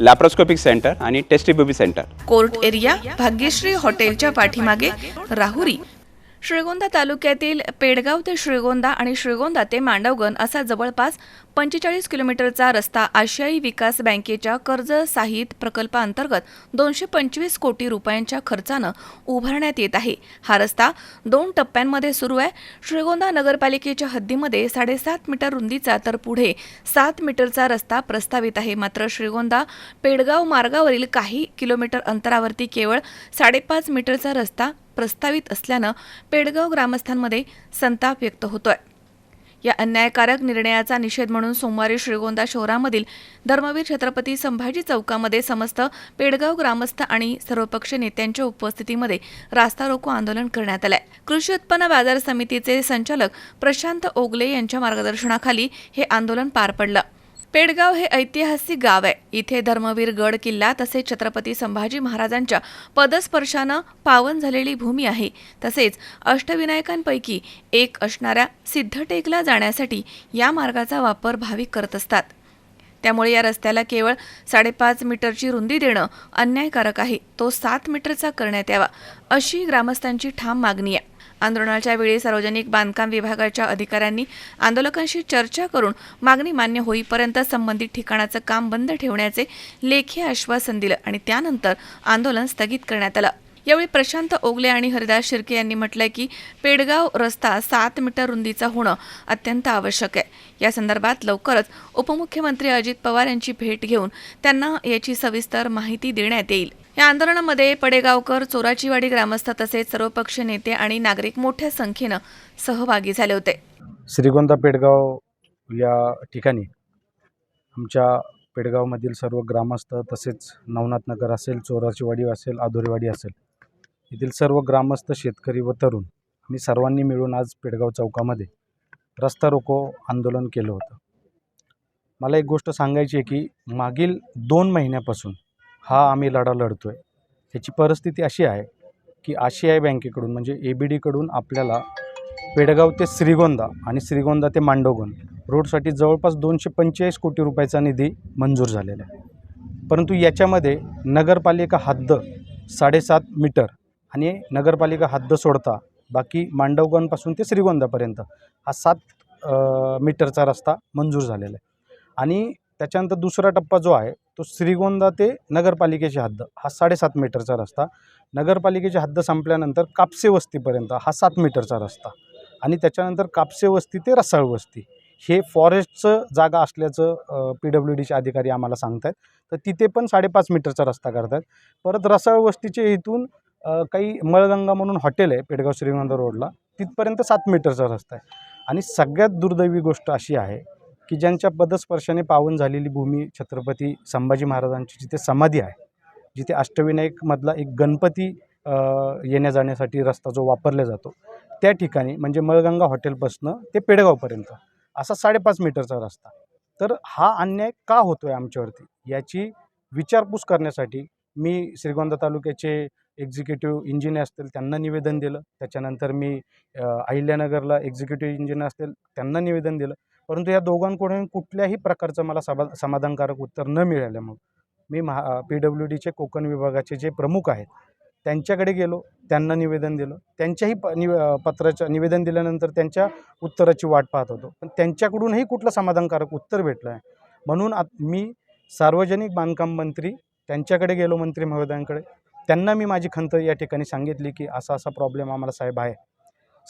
Laparoscopic centre आणि टेस्टिबेबी centre court area Bhagyashree हॉटेलच्या पाठीमागे राहुरी. श्रीगोंदा तालुक्यातील पेडगाव ते श्रीगोंदा आणि श्रीगोंदा ते मांडवगण असा जवळपास पंचेचाळीस किलोमीटरचा रस्ता आशियाई विकास बँकेच्या कर्ज साहित्य प्रकल्पाअंतर्गत दोनशे पंचवीस कोटी रुपयांच्या खर्चानं उभारण्यात येत आहे. हा रस्ता दोन टप्प्यांमध्ये सुरू आहे. श्रीगोंदा नगरपालिकेच्या हद्दीमध्ये साडेसात मीटर रुंदीचा तर पुढे सात मीटरचा रस्ता प्रस्तावित आहे. मात्र श्रीगोंदा पेडगाव मार्गावरील काही किलोमीटर अंतरावरती केवळ साडेपाच मीटरचा रस्ता प्रस्तावित असल्यानं पेडगाव ग्रामस्थांमध्ये संताप व्यक्त होतोय. या अन्यायकारक निर्णयाचा निषेध म्हणून सोमवारी श्रीगोंदा शहरामधील धर्मवीर छत्रपती संभाजी चौकामध्ये समस्त पेडगाव ग्रामस्थ आणि सर्वपक्षीय नेत्यांच्या उपस्थितीमध्ये रास्ता रोको आंदोलन करण्यात आलंय. कृषी उत्पन्न बाजार समितीचे संचालक प्रशांत ओगले यांच्या मार्गदर्शनाखाली हे आंदोलन पार पडलं. पेडगाव हे ऐतिहासिक गाव आहे. इथे धर्मवीर गड किल्ला तसेच छत्रपती संभाजी महाराजांच्या पदस्पर्शानं पावन झालेली भूमी आहे. तसेच अष्टविनायकांपैकी एक असणाऱ्या सिद्धटेकला जाण्यासाठी या मार्गाचा वापर भाविक करत असतात. त्यामुळे या रस्त्याला केवळ साडेपाच मीटरची रुंदी देणं अन्यायकारक आहे. तो सात मीटरचा करण्यात यावा अशी ग्रामस्थांची ठाम मागणी आहे. आंदोलनाच्या वेळी सार्वजनिक बांधकाम विभागाच्या अधिकाऱ्यांनी आंदोलकांशी चर्चा करून मागणी मान्य होईपर्यंत संबंधित ठिकाणाचं काम बंद ठेवण्याचे लेखी आश्वासन दिलं आणि त्यानंतर आंदोलन स्थगित करण्यात आलं. यावेळी प्रशांत ओगले आणि हरिदास शिर्के यांनी म्हटलंय की पेडगाव रस्ता सात मीटर रुंदीचा होणं अत्यंत आवश्यक आहे. या संदर्भात लवकरच उपमुख्यमंत्री अजित पवार यांची भेट घेऊन त्यांना याची सविस्तर माहिती देण्यात येईल. या आंदोलनामध्ये पडेगावकर चोराचीवाडी ग्रामस्थ तसेच सर्वपक्षीय नेते आणि नागरिक मोठ्या संख्येनं सहभागी झाले होते. श्रीगोंदा पेडगाव या ठिकाणी आमच्या पेडगावमधील सर्व ग्रामस्थ तसेच नवनाथ नगर असेल चोराचीवाडी असेल आधोरीवाडी असेल येथील सर्व ग्रामस्थ शेतकरी व तरुण आम्ही सर्वांनी मिळून आज पेडगाव चौकामध्ये रस्ता रोको आंदोलन केलं होतं. मला एक गोष्ट सांगायची आहे की मागील दोन महिन्यापासून हा आम्ही लढा लढतो आहे ह्याची परिस्थिती अशी आहे की आशियाई बँकेकडून म्हणजे ए बी डीकडून आपल्याला पेडगाव ते श्रीगोंदा आणि श्रीगोंदा ते मांडवगण रोडसाठी जवळपास दोनशे पंचेचाळीस कोटी रुपयाचा निधी मंजूर झालेला आहे. परंतु याच्यामध्ये नगरपालिका हद्द साडेसात मीटर आणि नगरपालिका हद्द सोडता बाकी मांडवगणपासून ते श्रीगोंदापर्यंत हा सात मीटरचा रस्ता मंजूर झालेला आहे. आणि त्याच्यानंतर दुसरा टप्पा जो आहे तो श्रीगोंदा ते नगरपालिकेची हद्द. हा साडेसात मीटरचा रस्ता. नगरपालिकेची हद्द संपल्यानंतर कापसे वस्तीपर्यंत हा सात मीटरचा रस्ता. आणि त्याच्यानंतर कापसे वस्ती ते रसाळ वस्ती. हे फॉरेस्टचं जागा असल्याचं पी डब्ल्यू डीचे अधिकारी आम्हाला सांगत आहेत तर तिथे पण साडेपाच मीटरचा रस्ता करतात परत रसाळ वस्तीचे इथून काही मळगंगा म्हणून हॉटेल आहे पेडगाव श्रीगोंदा रोडला तिथपर्यंत सात मीटरचा रस्ता आहे. आणि सगळ्यात दुर्दैवी गोष्ट अशी आहे की ज्यांच्या पदस्पर्शाने पावन झालेली भूमी छत्रपती संभाजी महाराजांची जिथे समाधी आहे जिथे अष्टविनायकमधला एक गणपती येण्या जाण्यासाठी रस्ता जो वापरला जातो त्या ठिकाणी म्हणजे मळगंगा हॉटेलपासनं ते पेडगावपर्यंत असा साडेपाच मीटरचा रस्ता. तर हा अन्याय का होतो आहे आमच्यावरती? याची विचारपूस करण्यासाठी मी श्रीगोंदा तालुक्याचे एक्झिक्युटिव्ह इंजिनियर असतील त्यांना निवेदन दिलं. त्याच्यानंतर मी अहिल्यानगरला एक्झिक्युटिव्ह इंजिनियर असतील त्यांना निवेदन दिलं. परंतु या दोघांकडून कुठल्याही प्रकारचं मला समा समाधानकारक उत्तर न मिळाल्यामुळं मी महा पी डब्ल्यू डीचे कोकण विभागाचे जे प्रमुख आहेत त्यांच्याकडे गेलो त्यांना निवेदन दिलं. त्यांच्याही प नि पत्राचं निवेदन दिल्यानंतर त्यांच्या उत्तराची वाट पाहत होतो. पण त्यांच्याकडूनही कुठलं समाधानकारक उत्तर भेटलं आहे म्हणून आत मी सार्वजनिक बांधकाम मंत्री त्यांच्याकडे गेलो मंत्री महोदयांकडे. त्यांना मी माझी खंत या ठिकाणी सांगितली की असा असा प्रॉब्लेम आम्हाला साहेब आहे.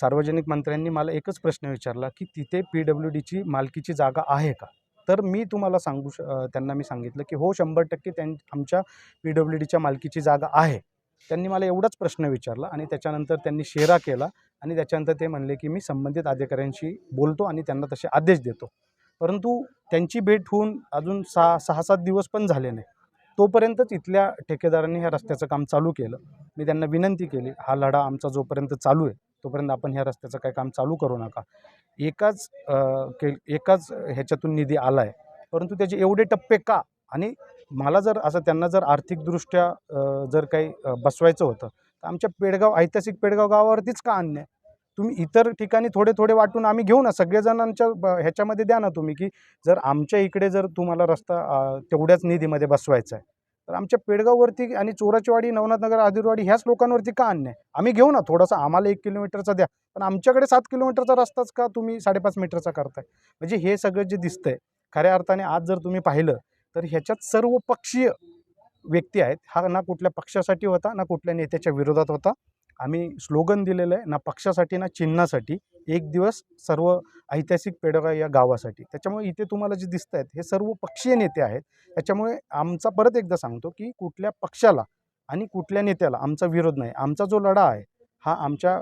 सार्वजनिक मंत्र्यांनी मला एकच प्रश्न विचारला की तिथे पी डब्ल्यू डीची मालकीची जागा आहे का? तर मी तुम्हाला सांगू श त्यांना मी सांगितलं की हो शंभर टक्के त्यां आमच्या पी डब्ल्यू डीच्या मालकीची जागा आहे. त्यांनी मला एवढाच प्रश्न विचारला आणि त्याच्यानंतर त्यांनी शेरा केला आणि त्याच्यानंतर ते म्हणले की मी संबंधित अधिकाऱ्यांशी बोलतो आणि त्यांना तसे आदेश देतो. परंतु त्यांची भेट होऊन अजून सहा सहा सात दिवस पण झाले नाही. तोपर्यंतच इथल्या ठेकेदारांनी ह्या रस्त्याचं काम चालू केलं. मी त्यांना विनंती केली हा लढा आमचा जोपर्यंत चालू आहे तोपर्यंत आपण ह्या रस्त्याचं काही काम चालू करू नका. एकाच के एकाच ह्याच्यातून निधी आला आहे परंतु त्याचे एवढे टप्पे का? आणि मला जर असं त्यांना जर आर्थिकदृष्ट्या जर काही बसवायचं होतं तर आमच्या पेडगाव ऐतिहासिक पेडगाव गावावरतीच का आणणे तुम्ही इतर ठिकाणी थोडे थोडे वाटून आम्ही घेऊ ना सगळेजणांच्या ब- ह्याच्यामध्ये द्या ना तुम्ही की जर आमच्या इकडे जर तुम्हाला रस्ता तेवढ्याच निधीमध्ये बसवायचा आहे तर आमच्या पेडगाववरती आणि चोराचीवाडी नवनाथनगर आदिरवाडी ह्याच लोकांवरती का आणणे आम्ही घेऊ ना थोडासा आम्हाला एक किलोमीटरचा द्या. पण आमच्याकडे सात किलोमीटरचा रस्ताच का तुम्ही साडेपाच मीटरचा करताय? म्हणजे हे सगळं जे दिसतंय खऱ्या अर्थाने आज जर तुम्ही पाहिलं तर ह्याच्यात सर्व पक्षीय व्यक्ती आहेत. हा ना कुठल्या पक्षासाठी होता ना कुठल्या नेत्याच्या विरोधात होता. आम्ही स्लोगन दिलेलं आहे ना पक्षासाठी ना चिन्हासाठी. एक दिवस सर्व ऐतिहासिक पेडगा या गावासाठी. त्याच्यामुळे इथे तुम्हाला जे दिसत आहेत हे सर्व पक्षीय नेते आहेत. त्याच्यामुळे आमचा परत एकदा सांगतो की कुठल्या पक्षाला आणि कुठल्या नेत्याला आमचा विरोध नाही. आमचा जो लढा आहे हा आमच्या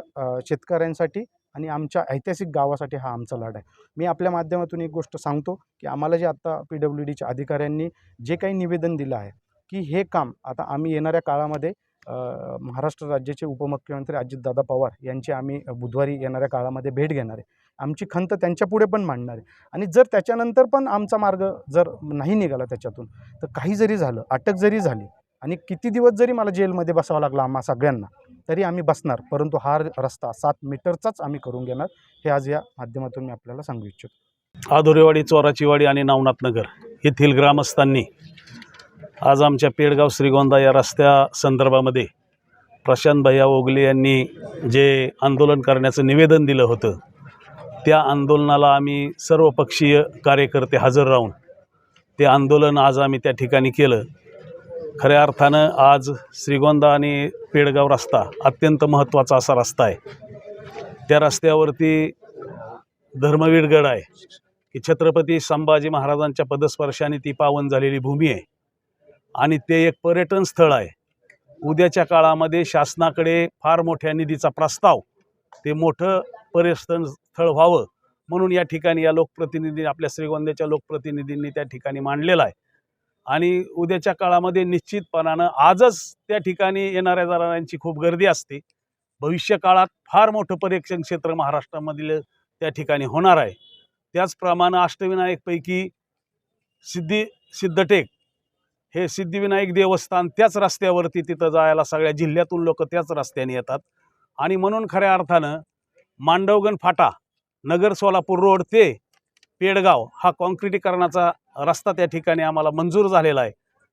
शेतकऱ्यांसाठी आणि आमच्या ऐतिहासिक गावासाठी हा आमचा लढा आहे. मी आपल्या माध्यमातून एक गोष्ट सांगतो की आम्हाला जे आत्ता पी डब्ल्यू डीच्या अधिकाऱ्यांनी जे काही निवेदन दिलं आहे की हे काम आता आम्ही येणाऱ्या काळामध्ये महाराष्ट्र राज्याचे उपमुख्यमंत्री अजितदादा पवार यांची आम्ही बुधवारी येणाऱ्या काळामध्ये भेट घेणार आहे. आमची खंत त्यांच्यापुढे पण मांडणार आहे. आणि जर त्याच्यानंतर पण आमचा मार्ग जर नाही निघाला त्याच्यातून तर काही जरी झालं अटक जरी झाली आणि किती दिवस जरी मला जेलमध्ये बसावं लागलं आम्हा सगळ्यांना तरी आम्ही बसणार. परंतु हा रस्ता सात मीटरचाच आम्ही करून घेणार हे आज या माध्यमातून मी आपल्याला सांगू इच्छितो. आधुरेवाडी चोराचीवाडी आणि नवनाथनगर येथील ग्रामस्थांनी आज आमच्या पेडगाव श्रीगोंदा या रस्त्या संदर्भामध्ये प्रशांत भैया ओगले यांनी जे आंदोलन करण्याचं निवेदन दिलं होतं त्या आंदोलनाला आम्ही सर्वपक्षीय कार्यकर्ते हजर राहून ते आंदोलन आज आम्ही त्या ठिकाणी केलं. खऱ्या अर्थानं आज श्रीगोंदा आणि पेडगाव रस्ता अत्यंत महत्त्वाचा असा रस्ता आहे. त्या रस्त्यावरती धर्मवीरगड आहे की छत्रपती संभाजी महाराजांच्या पदस्पर्शाने ती पावन झालेली भूमी आहे. आणि ते एक पर्यटन स्थळ आहे. उद्याच्या काळामध्ये शासनाकडे फार मोठ्या निधीचा प्रस्ताव ते मोठं पर्यटन स्थळ व्हावं म्हणून या ठिकाणी या लोकप्रतिनिधी आपल्या श्रीगोंद्याच्या लोकप्रतिनिधींनी त्या ठिकाणी मांडलेला आहे. आणि उद्याच्या काळामध्ये निश्चितपणानं आजच त्या ठिकाणी येणाऱ्या जाणाऱ्यांची खूप गर्दी असते. भविष्य काळात फार मोठं पर्यटन क्षेत्र महाराष्ट्रामधील त्या ठिकाणी होणार आहे. त्याचप्रमाणे अष्टविनायकपैकी सिद्धी सिद्धटेक हे सिद्धिविनायक देवस्थान त्याच रस्त्यावरती तिथं जायला सगळ्या जिल्ह्यातून लोक त्याच रस्त्याने येतात. आणि म्हणून खऱ्या अर्थानं मांडवगण फाटा नगर सोलापूर रोड ते पेडगाव हा कॉन्क्रिटीकरणाचा रस्ता त्या ठिकाणी आम्हाला मंजूर झालेला आहे.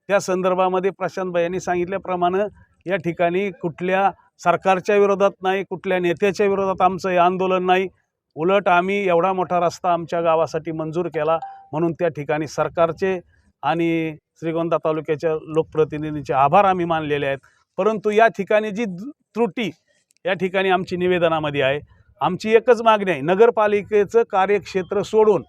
त्या संदर्भामध्ये प्रशांतभाई यांनी सांगितल्याप्रमाणे या ठिकाणी कुठल्या सरकारच्या विरोधात नाही कुठल्या नेत्याच्या विरोधात आमचं हे आंदोलन नाही. उलट आम्ही एवढा मोठा रस्ता आमच्या गावासाठी मंजूर केला म्हणून त्या ठिकाणी सरकारचे आणि श्रीगोंदा तालुक्याच्या लोकप्रतिनिधींचे आभार आम्ही मानलेले आहेत. परंतु या ठिकाणी जी त्रुटी या ठिकाणी आमची निवेदनामध्ये आहे आमची एकच मागणी आहे नगरपालिकेचं कार्यक्षेत्र सोडून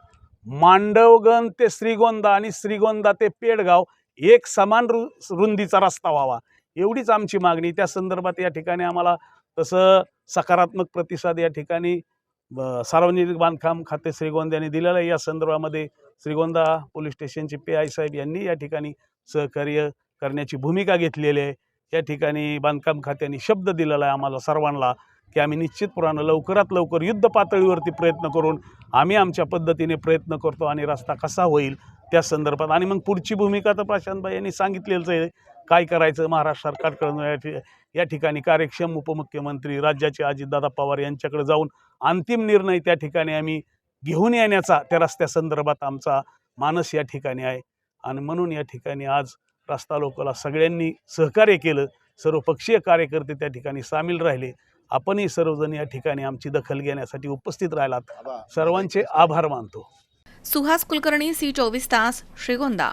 मांडवगण ते श्रीगोंदा आणि श्रीगोंदा ते पेडगाव एक समान रु रुंदीचा रस्ता व्हावा एवढीच आमची मागणी. त्या संदर्भात या ठिकाणी आम्हाला तसं सकारात्मक प्रतिसाद या ठिकाणी सार्वजनिक बांधकाम खाते श्रीगोंद्याने दिलेलं आहे. या संदर्भामध्ये श्रीगोंदा पोलीस स्टेशनचे पी आय साहेब यांनी या ठिकाणी सहकार्य करण्याची भूमिका घेतलेली आहे. या ठिकाणी बांधकाम खात्याने शब्द दिलेला आहे आम्हाला सर्वांना की आम्ही निश्चितपणानं लवकरात लवकर युद्ध पातळीवरती प्रयत्न करून आम्ही आमच्या पद्धतीने प्रयत्न करतो आणि रस्ता कसा होईल त्या संदर्भात. आणि मग पुढची भूमिका तर प्रशांतभाई यांनी सांगितलेलंच आहे. काय करायचं? महाराष्ट्र सरकारकडून या ठि- या ठिकाणी कार्यक्षम उपमुख्यमंत्री राज्याचे अजितदादा पवार यांच्याकडे जाऊन अंतिम निर्णय त्या ठिकाणी आम्ही घेऊन येण्याचा त्या रस्त्यासंदर्भात आमचा मानस या ठिकाणी आहे. आणि म्हणून या ठिकाणी आज रस्ता लोकला सगळ्यांनी सहकार्य केलं. सर्व पक्षीय कार्यकर्ते त्या ठिकाणी सामील राहिले. आपणही सर्वजण या ठिकाणी आमची दखल घेण्यासाठी उपस्थित राहिलात. सर्वांचे आभार मानतो. सुहास कुलकर्णी सी चोवीस तास श्रीगोंदा.